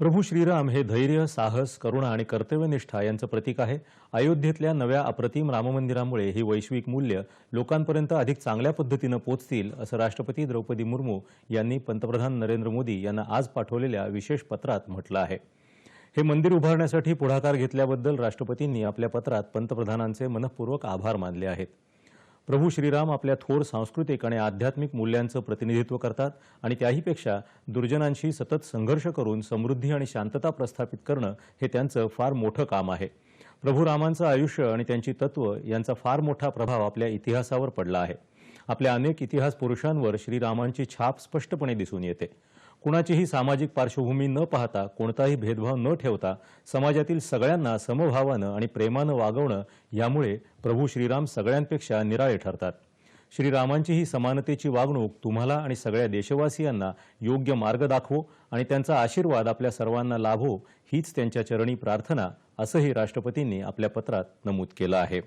प्रभू श्रीराम हे धैर्य साहस करुणा आणि कर्तव्यनिष्ठा यांचं प्रतीक आहे. अयोध्येतल्या नव्या अप्रतिम राममंदिरामुळे ही वैश्विक मूल्य लोकांपर्यंत अधिक चांगल्या पद्धतीनं पोचतील असं राष्ट्रपती द्रौपदी मुर्मू यांनी पंतप्रधान नरेंद्र मोदी यांना आज पाठवलेल्या विशेष पत्रात म्हटलं आहे. हे मंदिर उभारण्यासाठी पुढाकार घेतल्याबद्दल राष्ट्रपतींनी आपल्या पत्रात पंतप्रधानांचे मनःपूर्वक आभार मानले आहेत. प्रभू श्रीराम आपल्या थोर सांस्कृतिक आणि आध्यात्मिक मूल्यांचं प्रतिनिधित्व करतात आणि त्याहीपेक्षा दुर्जनांशी सतत संघर्ष करून समृद्धी आणि शांतता प्रस्थापित करणं हे त्यांचं फार मोठं काम आहे. प्रभू रामांचं आयुष्य आणि त्यांची तत्व यांचा फार मोठा प्रभाव आपल्या इतिहासावर पडला आहे. आपल्या अनेक इतिहास पुरुषांवर श्रीरामांची छाप स्पष्टपणे दिसून येते. कुणाचीही सामाजिक पार्श्वभूमी न पाहता कोणताही भेदभाव न ठेवता समाजातील सगळ्यांना समभावानं आणि प्रेमानं वागवणं यामुळे प्रभू श्रीराम सगळ्यांपेक्षा निराळे ठरतात. श्रीरामांची ही समानतेची वागणूक तुम्हाला आणि सगळ्या देशवासियांना योग्य मार्ग दाखवो आणि त्यांचा आशीर्वाद आपल्या सर्वांना लाभो हीच त्यांच्या चरणी प्रार्थना असंही राष्ट्रपतींनी आपल्या पत्रात नमूद केलं आहे.